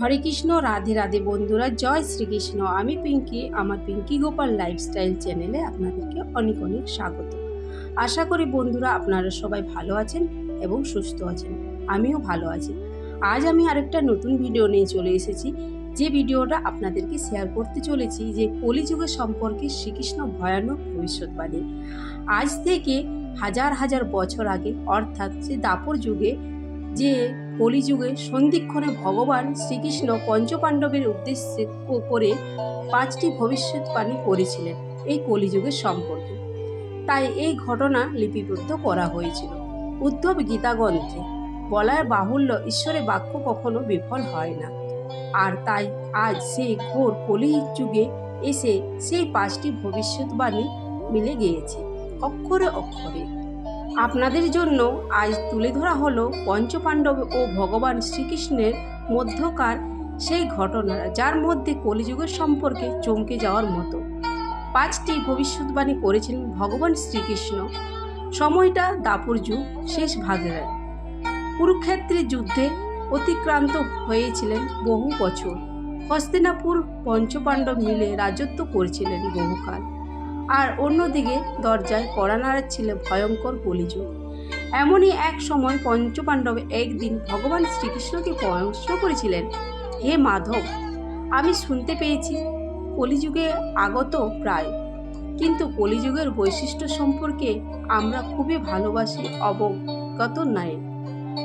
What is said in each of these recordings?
হরে কৃষ্ণ, রাধে রাধে বন্ধুরা, জয় শ্রীকৃষ্ণ। আমি পিঙ্কি, আমার পিঙ্কি গোপাল লাইফস্টাইল চ্যানেলে আপনাদেরকে অনেক অনেক স্বাগত। আশা করি বন্ধুরা আপনারা সবাই ভালো আছেন এবং সুস্থ আছেন। আমিও ভালো আছি। আজ আমি আরেকটা নতুন ভিডিও নিয়ে চলে এসেছি। যে ভিডিওটা আপনাদেরকে শেয়ার করতে চলেছি যে কলিযুগের সম্পর্কে শ্রীকৃষ্ণ ভয়ানক ভবিষ্যৎবাণী আজ থেকে হাজার হাজার বছর আগে, অর্থাৎ সে দাপর যুগে যে কলিযুগে সন্ধিক্ষণে ভগবান শ্রীকৃষ্ণ পঞ্চপাণ্ডবের উদ্দেশ্যে করে পাঁচটি ভবিষ্যৎবাণী করেছিলেন এই কলিযুগের সম্পর্কে। তাই এই ঘটনা লিপিবদ্ধ করা হয়েছিল। উদ্ধব গীতা গ্রন্থে বলার বাহুল্য ঈশ্বরের বাক্য কখনো বিফল হয় না। আর তাই আজ সেই ঘোর কলি যুগে এসে সেই পাঁচটি ভবিষ্যৎবাণী মিলে গিয়েছে, অক্ষরে অক্ষরে। আপনাদের জন্য আজ তুলে ধরা হলো পঞ্চপাণ্ডব ও ভগবান শ্রীকৃষ্ণের মধ্যকার সেই ঘটনা, যার মধ্যে কলিযুগের সম্পর্কে চমকে যাওয়ার মতো। পাঁচটি ভবিষ্যৎবাণী করেছিলেন ভগবান শ্রীকৃষ্ণ। সময়টা দাপর যুগ, শেষ ভাগের। কুরুক্ষেত্রের যুদ্ধে অতিক্রান্ত হয়েছিলেন বহু বছর। হস্তিনাপুর পঞ্চপাণ্ডব মিলে রাজত্ব করেছিলেন বহুকাল। আর অন্যদিকে দরজায় কড়া নাড়াচ্ছিল ভয়ঙ্কর কলিযুগ এমনই এক সময় পঞ্চপাণ্ডব একদিন ভগবান শ্রীকৃষ্ণকে প্রশ্ন করেছিলেন, হে মাধব, আমি শুনতে পেয়েছি কলিযুগে আগত প্রায়, কিন্তু কলিযুগের বৈশিষ্ট্য সম্পর্কে আমরা খুবই ভালোবাসি অবগত নাই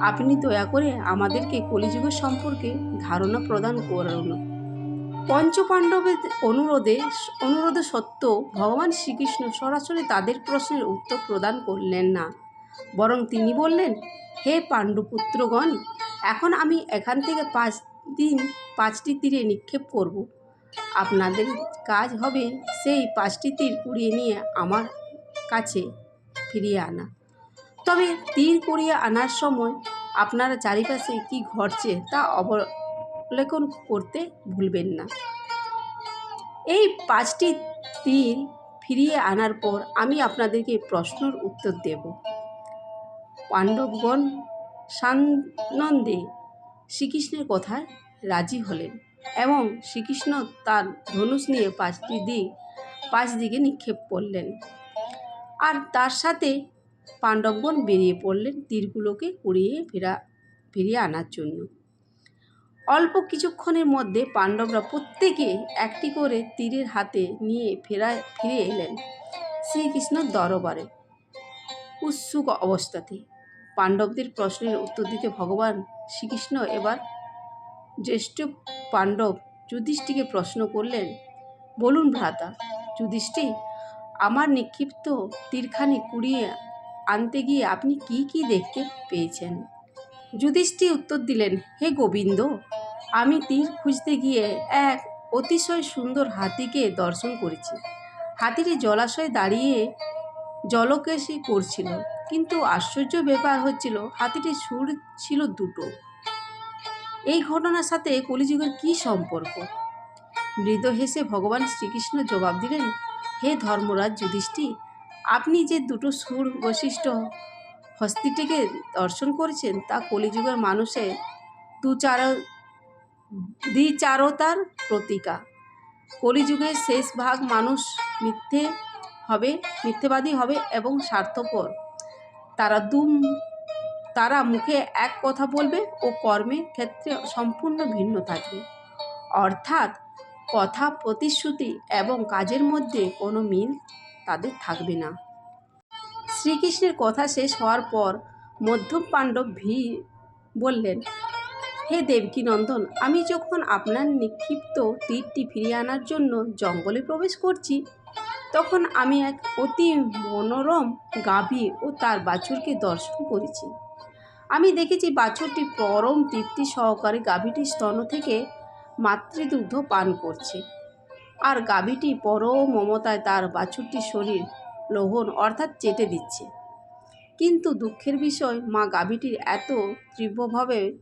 আপনি দয়া করে আমাদেরকে কলিযুগের সম্পর্কে ধারণা প্রদান করুন। পঞ্চপাণ্ডবের অনুরোধে, অনুরোধ সত্ত্বেও ভগবান শ্রীকৃষ্ণ সরাসরি তাদের প্রশ্নের উত্তর প্রদান করলেন না। বরং তিনি বললেন, হে পাণ্ডুপুত্রগণ, এখন আমি এখান থেকে পাঁচ দিন পাঁচটি তীরে নিক্ষেপ করব। আপনাদের কাজ হবে সেই পাঁচটি তীর কুড়িয়ে নিয়ে আমার কাছে ফিরিয়ে আনা। তবে তীর কুড়িয়ে আনার সময় আপনারা চারিপাশে কি ঘটছে তা অবলোকন করতে ভুলবেন না। এই পাঁচটি তীর ফিরিয়ে আনার পর আমি আপনাদেরকে প্রশ্নের উত্তর দেব। পাণ্ডবগণ সানন্দে শ্রীকৃষ্ণের কথায় রাজি হলেন এবং শ্রীকৃষ্ণ তার ধনুষ নিয়ে পাঁচটি দিক, পাঁচ দিকে নিক্ষেপ করলেন। আর তার সাথে পাণ্ডবগণ বেরিয়ে পড়লেন তীরগুলোকে কুড়িয়ে ফেরা, ফিরিয়ে আনার জন্য। অল্প কিছুক্ষণের মধ্যে পাণ্ডবরা প্রত্যেকে একটি করে তীরের হাতে নিয়ে ফেরা, ফিরে এলেন শ্রীকৃষ্ণর দরবারে। উৎসুক অবস্থাতে পাণ্ডবদের প্রশ্নের উত্তর দিতে ভগবান শ্রীকৃষ্ণ এবার জ্যেষ্ঠ পাণ্ডব যুধিষ্ঠিকে প্রশ্ন করলেন, বলুন ভ্রাতা যুধিষ্ঠি আমার নিক্ষিপ্ত তীরখানি কুড়িয়ে আনতে গিয়ে আপনি কি কি দেখতে পেয়েছেন? যুধিষ্ঠি উত্তর দিলেন, হে গোবিন্দ, আমি তীর খুঁজতে গিয়ে এক অতিশয় সুন্দর হাতিকে দর্শন করেছি। হাতিটি জলাশয়ে দাঁড়িয়ে জলকেশি করছিল, কিন্তু আশ্চর্য ব্যাপার হচ্ছিল, হাতিটির সুর ছিল দুটো। এই ঘটনার সাথে কলিযুগের কী সম্পর্ক? মৃদ হেসে ভগবান শ্রীকৃষ্ণ জবাব দিলেন, হে ধর্মরাজ যুধিষ্ঠি আপনি যে দুটো সুর বৈশিষ্ট্য হস্তিটিকে দর্শন করেছেন, তা কলিযুগের মানুষের দু চার দ্বিচারতার প্রতীকা। কলিযুগের শেষ ভাগ মানুষ মিথ্যে হবে, মিথ্যেবাদী হবে এবং স্বার্থপর। তারা দু তারা মুখে এক কথা বলবে ও কর্মের ক্ষেত্রে সম্পূর্ণ ভিন্ন থাকবে। অর্থাৎ কথা প্রতিশ্রুতি এবং কাজের মধ্যে কোনো মিল তাদের থাকবে না। শ্রীকৃষ্ণের কথা শেষ হওয়ার পর মধ্যম পাণ্ডব ভি বললেন, হে দেবকী নন্দন, আমি যখন আপনার নিক্ষিপ্ত তীরটি ফিরিয়ে আনার জন্য জঙ্গলে প্রবেশ করছি, তখন আমি এক অতি মনোরম গাভী ও তার বাছুরকে দর্শন করেছি। আমি দেখেছি বাছুরটি পরম তৃপ্তি সহকারে গাভীটির স্তন থেকে মাতৃদুগ্ধ পান করছে। আর গাভীটি পরম মমতায় তার বাছুরটির শরীর লোহন অর্থাৎ চেটে দিচ্ছে। কিন্তু দুঃখের বিষয়, মা গাভীটির এত তীব্রভাবে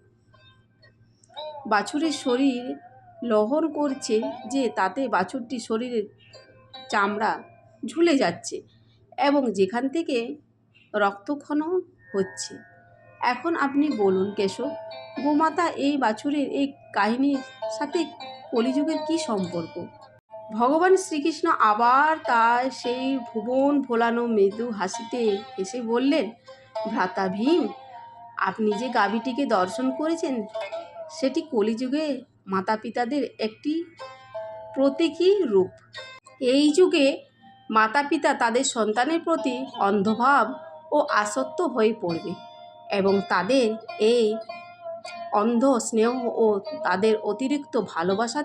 বাছুরের শরীর লোহন করছে যে তাতে বাছুরটি শরীরের চামড়া ঝুলে যাচ্ছে এবং যেখান থেকে রক্তক্ষরণ হচ্ছে। এখন আপনি বলুন কেশব, গোমাতা এই বাছুরের এই কাহিনীর সাথে কলিযুগের কি সম্পর্ক? ভগবান শ্রীকৃষ্ণ আবার তার সেই ভুবন ভোলানো মৃদু হাসিতে এসে বললেন, ভ্রাতা ভীম, আপনি যে গাভীটিকে দর্শন করেছেন, সেটি কলিযুগে মাতা পিতাদের একটি প্রতীকী রূপ। এই যুগে মাতা পিতা তাদের সন্তানের প্রতি অন্ধভাব ও আসক্ত হয়ে পড়বে এবং তাদের এই অন্ধ স্নেহ ও তাদের অতিরিক্ত ভালোবাসা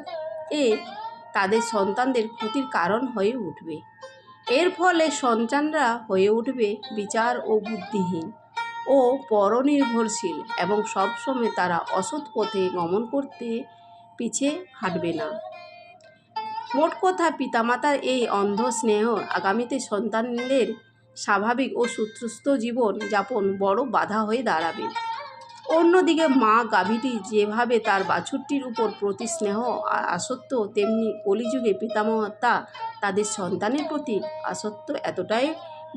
এ তাদের সন্তানদের ক্ষতির কারণ হয়ে উঠবে। এর ফলে সন্তানরা হয়ে উঠবে বিচার ও বুদ্ধিহীন ও পরনির্ভরশীল এবং সবসময় তারা অসৎ পথে গমন করতে পিছে হাঁটবে না। মোট কথা, পিতামাতার এই অন্ধ স্নেহ আগামীতে সন্তানদের স্বাভাবিক ও সুস্থ জীবন যাপন বড় বাধা হয়ে দাঁড়াবে। অন্যদিকে মা গাভীটি যেভাবে তার বাছুরটির উপর প্রতি স্নেহ আর আসক্ত, তেমনি কলিযুগে পিতামাতা তাদের সন্তানের প্রতি আসক্ত এতটাই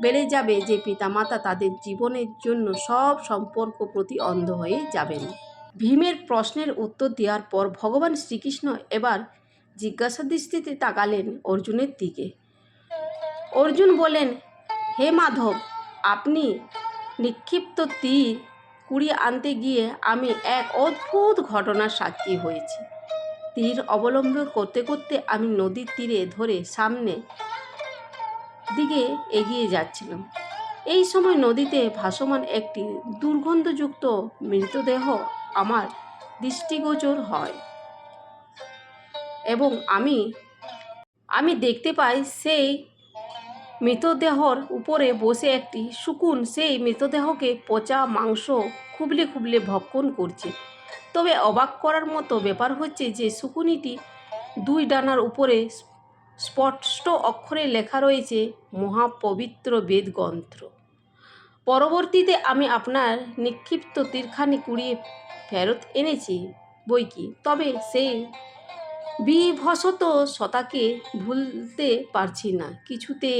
বেড়ে যাবে যে পিতামাতা তাদের জীবনের জন্য সব সম্পর্ক প্রতি অন্ধ হয়ে যাবেন। ভীমের প্রশ্নের উত্তর দেওয়ার পর ভগবান শ্রীকৃষ্ণ এবার জিজ্ঞাসা দৃষ্টিতে তাকালেন অর্জুনের দিকে। অর্জুন বলেন, হে মাধব, আপনি নিক্ষিপ্ত তীর কুড়িয়ে আনতে গিয়ে আমি এক অদ্ভুত ঘটনার সাক্ষী হয়েছি। তীর অবলম্বন করতে করতে আমি নদীর তীরে ধরে সামনে দিকে এগিয়ে যাচ্ছিলাম। এই সময় নদীতে ভাসমান একটি দুর্গন্ধযুক্ত মৃতদেহ আমার দৃষ্টিগোচর হয় এবং আমি আমি দেখতে পাই সেই মৃতদেহর উপরে বসে একটি শকুন সেই মৃতদেহকে পচা মাংস খুবলে খুবলে ভক্ষণ করছে। তবে অবাক করার মতো ব্যাপার হচ্ছে যে শকুনিটি দুই ডানার উপরে স্পষ্ট অক্ষরে লেখা রয়েছে মহাপবিত্র বেদগ্রন্থ। পরবর্তীতে আমি আপনার নিক্ষিপ্ত তীরখানি কুড়িয়ে ফেরত এনেছি বই কি তবে সেই বিভসত সতাকে ভুলতে পারছি না কিছুতে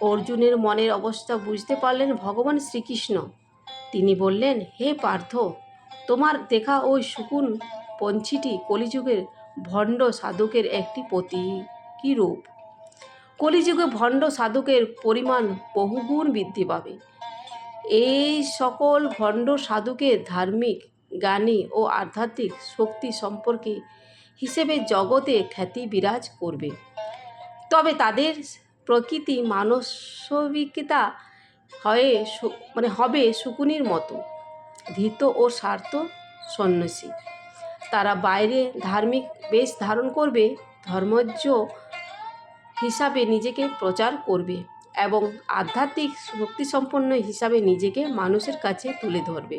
অর্জুনের মনের অবস্থা বুঝতে পারলেন ভগবান শ্রীকৃষ্ণ। তিনি বললেন, হে পার্থ, তোমার দেখা ওই শুকুন পঞ্ছিটি কলিযুগের ভণ্ড সাধকের একটি প্রতীকী রূপ। কলিযুগে ভণ্ড সাধকের পরিমাণ বহুগুণ বৃদ্ধি পাবে। এই সকল ভণ্ড সাধকের ধার্মিক, জ্ঞানী ও আধ্যাত্মিক শক্তি সম্পর্কে হিসেবে জগতে খ্যাতি বিরাজ করবে। তবে তাদের প্রকৃতি মানসবিকতা হয়ে মানে হবে শকুনির মতো, ধৃত ও স্বার্থ সন্ন্যাসী। তারা বাইরে ধার্মিক বেশ ধারণ করবে, ধর্মজ্ঞ হিসাবে নিজেকে প্রচার করবে এবং আধ্যাত্মিক শক্তিসম্পন্ন হিসাবে নিজেকে মানুষের কাছে তুলে ধরবে।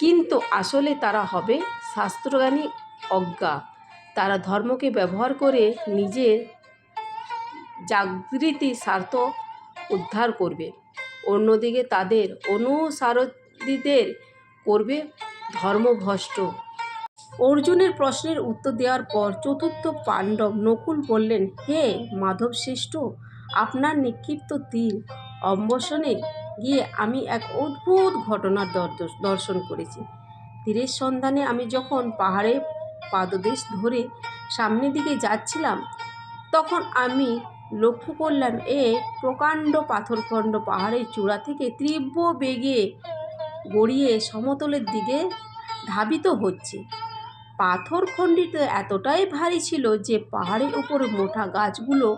কিন্তু আসলে তারা হবে শাস্ত্রজ্ঞানী অজ্ঞা। তারা ধর্মকে ব্যবহার করে নিজের জাগৃতি স্বার্থ উদ্ধার করবে। অন্যদিকে তাদের অনুসারীদের করবে ধর্মভ্রষ্ট। অর্জুনের প্রশ্নের উত্তর দেওয়ার পর চতুর্থ পাণ্ডব নকুল বললেন, হে মাধব শ্রেষ্ঠ আপনার নিক্ষিপ্ত তীর অম্বসনে গিয়ে আমি এক অদ্ভুত ঘটনার দর্শন করেছি। তীরের সন্ধানে আমি যখন পাহাড়ে পাদদেশ ধরে সামনের দিকে যাচ্ছিলাম, তখন আমি লক্ষ্য করলাম এ প্রকাণ্ড পাথরখণ্ড পাহাড়ের চূড়া থেকে তীব্র বেগে গড়িয়ে সমতলের দিকে ধাবিত হচ্ছে। পাথরখণ্ডিত এতটাই ভারী ছিল যে পাহাড়ের উপর মোটা গাছগুলো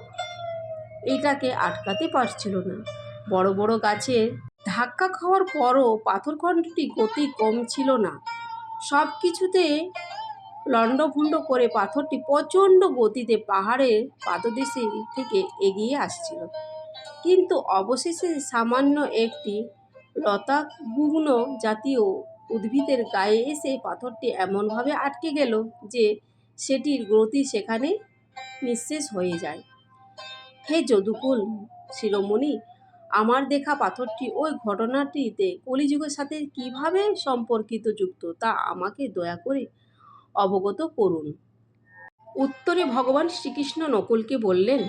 এটাকে আটকাতে পারছিল না। বড় বড় গাছের ধাক্কা খাওয়ার পরও পাথরখণ্ডটি গতি কম ছিল না। সব কিছুতে লণ্ডভণ্ড করে পাথরটি প্রচণ্ড গতিতে পাহাড়ের পাদদেশে থেকে এগিয়ে আসছিল। কিন্তু অবশেষে সামান্য একটি লতাগুগ্ন জাতীয় উদ্ভিদের গায়ে এসে পাথরটি এমনভাবে আটকে গেল যে সেটির গতি সেখানে নিঃশেষ হয়ে যায়। হে যদুকুল, শিরোমণি, আমার দেখা পাথরটি ওই ঘটনাটিতে কলিযুগের সাথে কীভাবে সম্পর্কিত যুক্ত তা আমাকে দয়া করে অবগত করুন। উত্তরে ভগবান শ্রীকৃষ্ণ নকুলকে বললেন,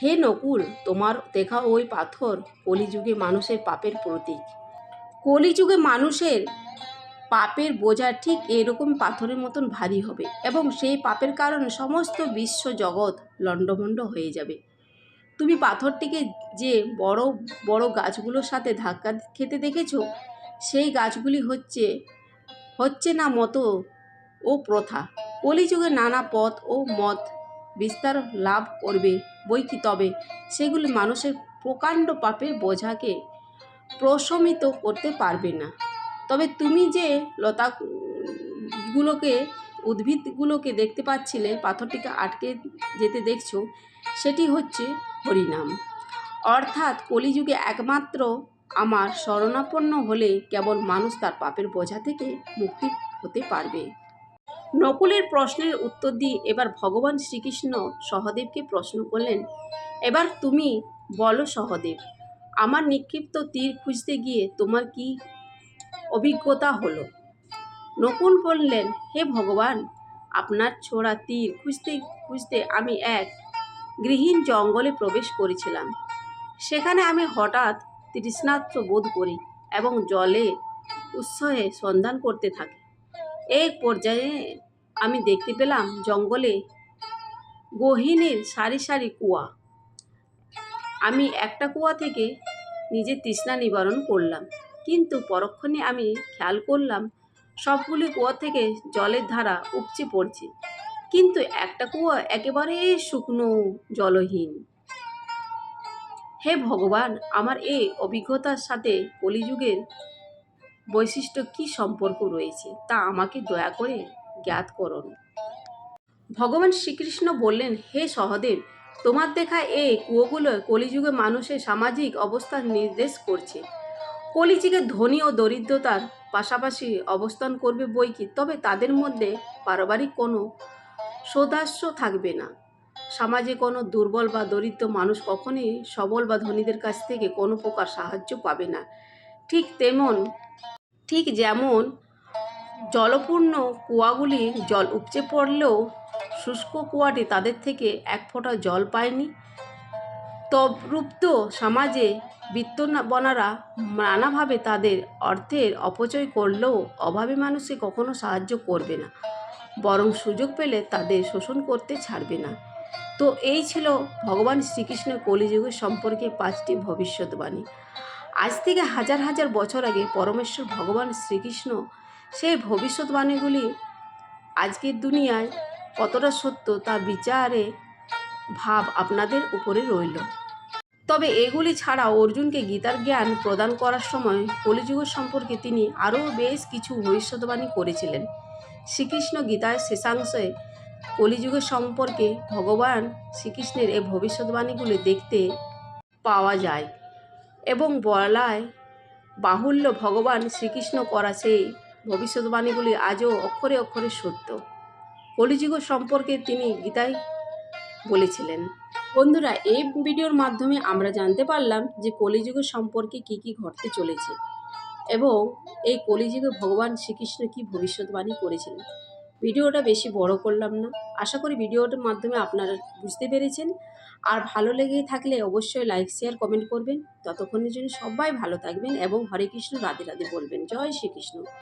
হে নকুল, তোমার দেখা ওই পাথর কলিযুগে মানুষের পাপের প্রতীক। কলিযুগে মানুষের পাপের বোঝা ঠিক এরকম পাথরের মতন ভারী হবে এবং সেই পাপের কারণে সমস্ত বিশ্ব জগৎ লণ্ডভণ্ড হয়ে যাবে। তুমি পাথরটিকে যে বড় বড় গাছগুলোর সাথে ধাক্কা খেতে দেখেছ, সেই গাছগুলি হচ্ছে হচ্ছে না মতো ও প্রথা। কলিযুগে নানা পথ ও মত বিস্তার লাভ করবে বই কি তবে? সেগুলি মানুষের প্রকাণ্ড পাপের বোঝাকে প্রশমিত করতে পারবে না। তবে তুমি যে লতাগুলোকে, উদ্ভিদগুলোকে দেখতে পাচ্ছিলে, পাথরটিকে আটকে যেতে দেখছ, সেটি হচ্ছে হরিনাম। অর্থাৎ কলিযুগে একমাত্র আমার শরণাপন্ন হলে কেবল মানুষ তার পাপের বোঝা থেকে মুক্তি হতে পারবে। নকুলের প্রশ্নের উত্তর দিয়ে এবার ভগবান শ্রীকৃষ্ণ সহদেবকে প্রশ্ন করলেন, এবার তুমি বলো সহদেব, আমার নিক্ষিপ্ত তীর খুঁজতে গিয়ে তোমার কি অভিজ্ঞতা হলো? নকুল বললেন, হে ভগবান, আপনার ছোড়া তীর খুঁজতে খুঁজতে আমি এক গৃহীন জঙ্গলে প্রবেশ করেছিলাম। সেখানে আমি হঠাৎ তৃষ্ণার্ত বোধ করি এবং জলে উৎসহে সন্ধান করতে থাকি। এই পর্যায়ে আমি দেখতে পেলাম জঙ্গলে গহীনের সারি সারি কুয়া। আমি একটা কুয়া থেকে নিজের তৃষ্ণা নিবারণ করলাম। কিন্তু পরক্ষণে আমি খেয়াল করলাম, সবগুলি কুয়া থেকে জলের ধারা উপচে পড়ছে। কিন্তু একটা কুয়া একেবারে শুকনো, জলহীন। হে ভগবান, আমার এই অভিজ্ঞতার সাথে কলিযুগের বৈশিষ্ট্য কি সম্পর্ক রয়েছে তা আমাকে দয়া করে জ্ঞাত করুন। ভগবান শ্রীকৃষ্ণ বললেন, হে সহদেব, তোমার দেখা এই কুয়োগুলো কলিযুগে মানুষের সামাজিক অবস্থান নির্দেশ করছে। কলিযুগে ধনী ও দরিদ্রতার পাশাপাশি অবস্থান করবে বই কি? তবে তাদের মধ্যে পারিবারিক কোনো সদাস্য থাকবে না। সমাজে কোনো দুর্বল বা দরিদ্র মানুষ কখনই সবল বা ধনীদের কাছ থেকে কোনো প্রকার সাহায্য পাবে না। ঠিক তেমন, ঠিক যেমন জলপূর্ণ কুয়াগুলি জল উপচে পড়লেও শুষ্ক কুয়াটি তাদের থেকে এক ফোঁটা জল পায়নি। তদ্রুপ্ত সমাজে বিত্তবনারা নানাভাবে তাদের অর্থের অপচয় করলেও অভাবী মানুষকে কখনো সাহায্য করবে না, বরং সুযোগ পেলে তাদের শোষণ করতে ছাড়বে না। তো এই ছিল ভগবান শ্রীকৃষ্ণের কলিযুগের সম্পর্কে পাঁচটি ভবিষ্যৎবাণী। আজ থেকে হাজার হাজার বছর আগে পরমেশ্বর ভগবান শ্রীকৃষ্ণ সেই ভবিষ্যৎবাণীগুলি আজকের দুনিয়ায় কতটা সত্য তা বিচারে ভাব আপনাদের উপরে রইল। তবে এগুলি ছাড়া অর্জুনকে গীতার জ্ঞান প্রদান করার সময় কলিযুগ সম্পর্কে তিনি আরও বেশ কিছু ভবিষ্যৎবাণী করেছিলেন। শ্রীকৃষ্ণ গীতার শেষাংশে কলিযুগের সম্পর্কে ভগবান শ্রীকৃষ্ণের এই ভবিষ্যৎবাণীগুলি দেখতে পাওয়া যায় এবং বলায় বাহুল্য ভগবান শ্রীকৃষ্ণ করা সেই ভবিষ্যৎবাণীগুলি আজও অক্ষরে অক্ষরে সত্য। কলিযুগ সম্পর্কে তিনি গীতায় বলেছিলেন, বন্ধুরা, এই ভিডিওর মাধ্যমে আমরা জানতে পারলাম যে কলিযুগ সম্পর্কে কি কি ঘটতে চলেছে এবং এই কলিযুগে ভগবান শ্রীকৃষ্ণ কি ভবিষ্যৎবাণী করেছিলেন ভিডিওটা বেশি বড় করলাম না। আশা করি ভিডিওটার মাধ্যমে আপনারা বুঝতে পেরেছেন। আর ভালো লেগে থাকলে অবশ্যই লাইক, শেয়ার, কমেন্ট করবেন। ততক্ষণের জন্য সবাই ভালো থাকবেন এবং হরে কৃষ্ণ, রাধে রাধে বলবেন। জয় শ্রীকৃষ্ণ।